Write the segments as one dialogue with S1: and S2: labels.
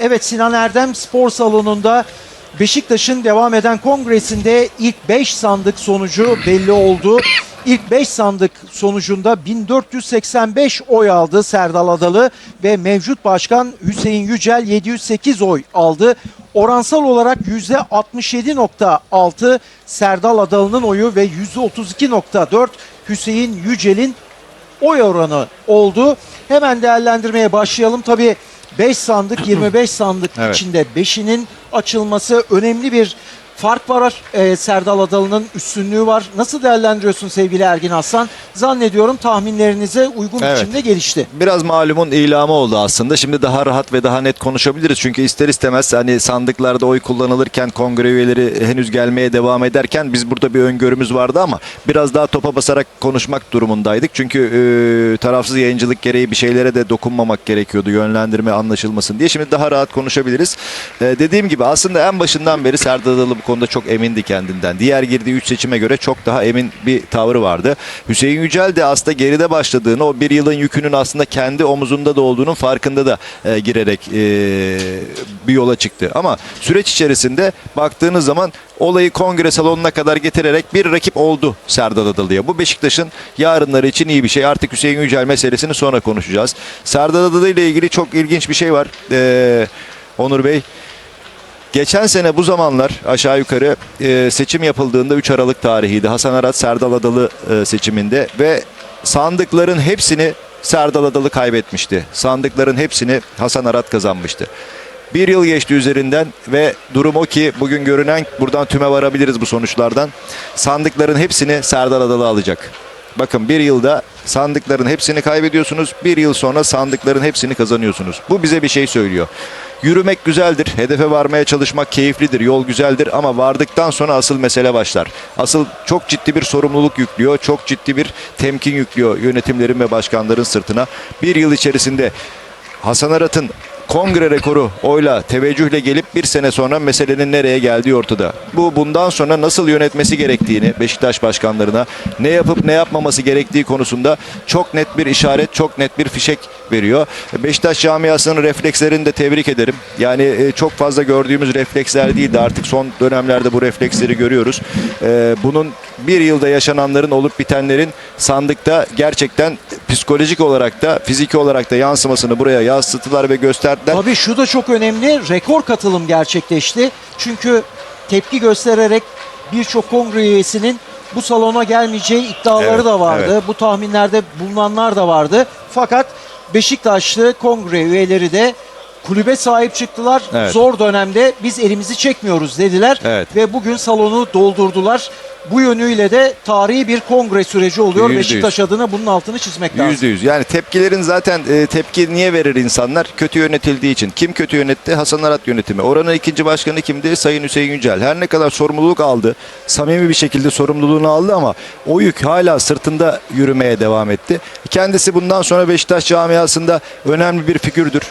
S1: Evet Sinan Erdem Spor Salonu'nda Beşiktaş'ın devam eden kongresinde ilk 5 sandık sonucu belli oldu. İlk 5 sandık sonucunda 1485 oy aldı Serdal Adalı ve mevcut başkan Hüseyin Yücel 708 oy aldı. Oransal olarak %67.6 Serdal Adalı'nın oyu ve %32.4 Hüseyin Yücel'in oy oranı oldu. Hemen değerlendirmeye başlayalım. Tabii 5 sandık 25 sandık
S2: Evet.
S1: içinde 5'inin açılması önemli bir fark var. Ee, Serdal Adalı'nın üstünlüğü var. Nasıl değerlendiriyorsun sevgili Ergin Aslan? Zannediyorum tahminlerinize uygun
S2: Evet.
S1: biçimde gelişti.
S2: Biraz malumun ilamı oldu aslında. Şimdi daha rahat ve daha net konuşabiliriz. Çünkü ister istemez hani sandıklarda oy kullanılırken kongre üyeleri henüz gelmeye devam ederken biz burada bir öngörümüz vardı ama biraz daha topa basarak konuşmak durumundaydık. Çünkü e, tarafsız yayıncılık gereği bir şeylere de dokunmamak gerekiyordu yönlendirme anlaşılmasın diye. Şimdi daha rahat konuşabiliriz. E, dediğim gibi aslında en başından beri Serdar Adalı bu konuda çok emindi kendinden. Diğer girdiği 3 seçime göre çok daha emin bir tavrı vardı. Hüseyin Yücel de aslında geride başladığını, o bir yılın yükünün aslında kendi omuzunda da olduğunun farkında da e, girerek e, bir yola çıktı. Ama süreç içerisinde baktığınız zaman olayı kongre salonuna kadar getirerek bir rakip oldu Serdar Adalı'ya. Bu Beşiktaş'ın yarınları için iyi bir şey. Artık Hüseyin Yücel meselesini sonra konuşacağız. Serdar Adalı ile ilgili çok ilginç bir şey var. E, Onur Bey. Geçen sene bu zamanlar aşağı yukarı e, seçim yapıldığında 3 Aralık tarihiydi. Hasan Arat Serdal Adalı e, seçiminde ve sandıkların hepsini Serdal Adalı kaybetmişti. Sandıkların hepsini Hasan Arat kazanmıştı. Bir yıl geçti üzerinden ve durum o ki bugün görünen buradan tüme varabiliriz bu sonuçlardan. Sandıkların hepsini Serdar Adalı alacak. Bakın bir yılda sandıkların hepsini kaybediyorsunuz. Bir yıl sonra sandıkların hepsini kazanıyorsunuz. Bu bize bir şey söylüyor. Yürümek güzeldir. Hedefe varmaya çalışmak keyiflidir. Yol güzeldir ama vardıktan sonra asıl mesele başlar. Asıl çok ciddi bir sorumluluk yüklüyor. Çok ciddi bir temkin yüklüyor yönetimlerin ve başkanların sırtına. Bir yıl içerisinde Hasan Arat'ın kongre rekoru oyla teveccühle gelip bir sene sonra meselenin nereye geldiği ortada. Bu bundan sonra nasıl yönetmesi gerektiğini Beşiktaş başkanlarına ne yapıp ne yapmaması gerektiği konusunda çok net bir işaret, çok net bir fişek veriyor. Beşiktaş camiasının reflekslerini de tebrik ederim. Yani e, çok fazla gördüğümüz refleksler değildi. Artık son dönemlerde bu refleksleri görüyoruz. E, Bunun bir yılda yaşananların olup bitenlerin sandıkta gerçekten psikolojik olarak da fiziki olarak da yansımasını buraya yansıttılar ve gösterdiler.
S1: Tabii şu da çok önemli. Rekor katılım gerçekleşti. Çünkü tepki göstererek birçok kongre üyesinin bu salona gelmeyeceği iddiaları
S2: Evet,
S1: da vardı.
S2: evet.
S1: Bu tahminlerde bulunanlar da vardı. Fakat Beşiktaşlı kongre üyeleri de kulübe sahip çıktılar.
S2: Evet.
S1: Zor dönemde biz elimizi çekmiyoruz dediler
S2: Evet.
S1: ve bugün salonu doldurdular. Bu yönüyle de tarihi bir kongre süreci oluyor.
S2: Yüzde yüz.
S1: Beşiktaş adına bunun altını çizmek lazım.
S2: Yüzde yüz. Yani tepkilerin zaten e, tepki niye verir insanlar? Kötü yönetildiği için. Kim kötü yönetti? Hasan Arat yönetimi. Oranın ikinci başkanı kimdi? Sayın Hüseyin Yücel. Her ne kadar sorumluluk aldı, samimi bir şekilde sorumluluğunu aldı ama o yük hala sırtında yürümeye devam etti. Kendisi bundan sonra Beşiktaş camiasında önemli bir figürdür.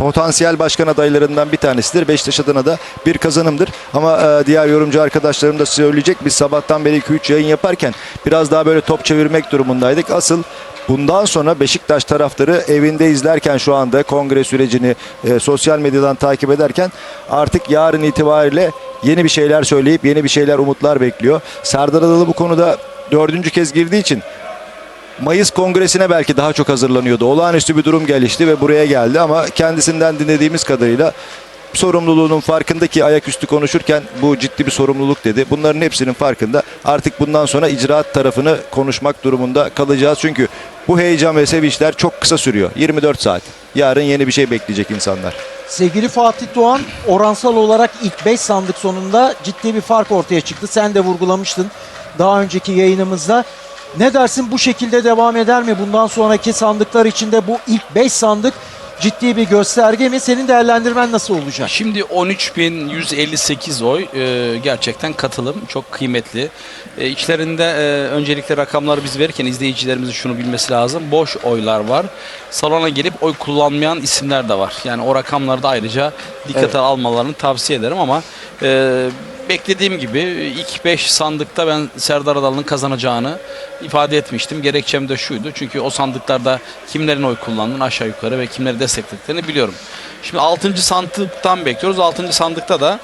S2: Potansiyel başkan adaylarından bir tanesidir. Beşiktaş adına da bir kazanımdır. Ama e, diğer yorumcu arkadaşlarım da söyleyecek. Biz sabahtan beri 2-3 yayın yaparken biraz daha böyle top çevirmek durumundaydık. Asıl Bundan sonra Beşiktaş taraftarı evinde izlerken şu anda kongre sürecini e, sosyal medyadan takip ederken artık yarın itibariyle yeni bir şeyler söyleyip yeni bir şeyler umutlar bekliyor. Serdar Adalı bu konuda dördüncü kez girdiği için Mayıs kongresine belki daha çok hazırlanıyordu. Olağanüstü bir durum gelişti ve buraya geldi ama kendisinden dinlediğimiz kadarıyla sorumluluğunun farkında ki ayaküstü konuşurken bu ciddi bir sorumluluk dedi. Bunların hepsinin farkında. Artık bundan sonra icraat tarafını konuşmak durumunda kalacağız. Çünkü bu heyecan ve sevinçler çok kısa sürüyor. 24 saat. Yarın yeni bir şey bekleyecek insanlar.
S1: Sevgili Fatih Doğan oransal olarak ilk 5 sandık sonunda ciddi bir fark ortaya çıktı. Sen de vurgulamıştın daha önceki yayınımızda. Ne dersin bu şekilde devam eder mi? Bundan sonraki sandıklar içinde bu ilk 5 sandık ciddi bir gösterge mi? Senin değerlendirmen nasıl olacak?
S3: Şimdi 13.158 oy e, gerçekten katılım çok kıymetli. E, içlerinde e, öncelikle rakamları biz verirken izleyicilerimizin şunu bilmesi lazım. Boş oylar var. Salona gelip oy kullanmayan isimler de var. Yani o rakamları da ayrıca dikkate
S1: Evet.
S3: almalarını tavsiye ederim ama e, beklediğim gibi ilk 5 sandıkta ben Serdar Adalı'nın kazanacağını ifade etmiştim. Gerekçem de şuydu. Çünkü o sandıklarda kimlerin oy kullandığını aşağı yukarı ve kimleri desteklediklerini biliyorum. Şimdi 6. sandıktan bekliyoruz. 6. sandıkta da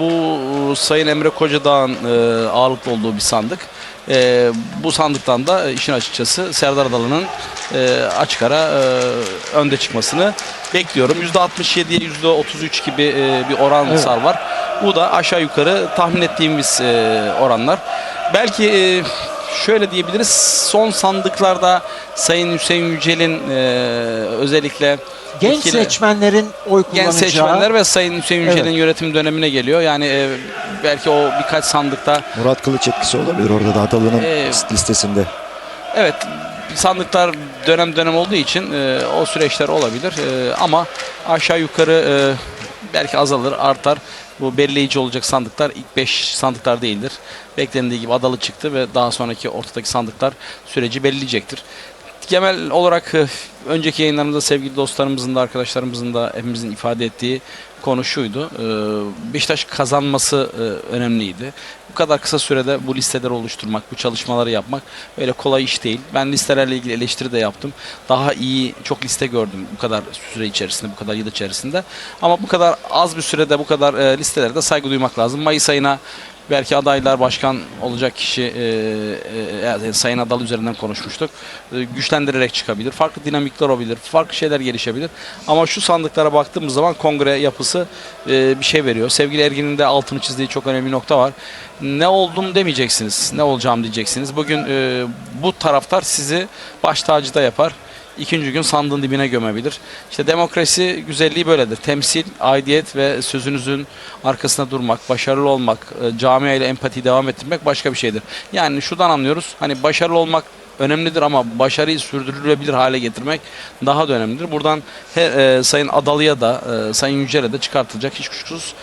S3: bu Sayın Emre Kocadağ'ın e, ağırlıklı olduğu bir sandık. E, bu sandıktan da işin açıkçası Serdar Adalı'nın e, açık ara e, önde çıkmasını bekliyorum. %67'ye %33 gibi e, bir oran
S1: Evet.
S3: var. Bu da aşağı yukarı tahmin ettiğimiz e, oranlar. Belki e, şöyle diyebiliriz. Son sandıklarda Sayın Hüseyin Yücel'in e, özellikle
S1: Genç
S3: etkili-
S1: seçmenlerin oy
S3: genç
S1: kullanacağı
S3: seçmenler ve Sayın Hüseyin Yücel'in
S1: Evet.
S3: yönetim dönemine geliyor. Yani e, belki o birkaç sandıkta
S2: Murat Kılıç etkisi olabilir orada da Adalı'nın
S3: Ee,
S2: listesinde.
S3: Evet sandıklar dönem dönem olduğu için e, o süreçler olabilir E, ama aşağı yukarı e, belki azalır artar. Bu belirleyici olacak sandıklar ilk 5 sandıklar değildir. Beklendiği gibi adalı çıktı ve daha sonraki ortadaki sandıklar süreci belirleyecektir. Genel olarak e, önceki yayınlarımızda sevgili dostlarımızın da arkadaşlarımızın da hepimizin ifade ettiği konu şuydu. E, Beşiktaş kazanması e, önemliydi. Bu kadar kısa sürede bu listeleri oluşturmak, bu çalışmaları yapmak öyle kolay iş değil. Ben listelerle ilgili eleştiri de yaptım. Daha iyi çok liste gördüm bu kadar süre içerisinde, bu kadar yıl içerisinde. Ama bu kadar az bir sürede bu kadar e, listelere de saygı duymak lazım. Mayıs ayına belki adaylar başkan olacak kişi e, e, yani Sayın Adal üzerinden konuşmuştuk. E, güçlendirerek çıkabilir. Farklı dinamikler olabilir. Farklı şeyler gelişebilir. Ama şu sandıklara baktığımız zaman kongre yapısı e, bir şey veriyor. Sevgili Ergin'in de altını çizdiği çok önemli nokta var. Ne oldum demeyeceksiniz. Ne olacağım diyeceksiniz. Bugün e, bu taraftar sizi baş tacı da yapar. İkinci gün sandığın dibine gömebilir. İşte demokrasi güzelliği böyledir. Temsil, aidiyet ve sözünüzün arkasında durmak, başarılı olmak, e, camia ile empatiyi devam ettirmek başka bir şeydir. Yani şuradan anlıyoruz. Hani başarılı olmak önemlidir ama başarıyı sürdürülebilir hale getirmek daha da önemlidir. Buradan he- e, Sayın Adalı'ya da, e, Sayın Yücel'e de çıkartılacak hiç kuşkusuz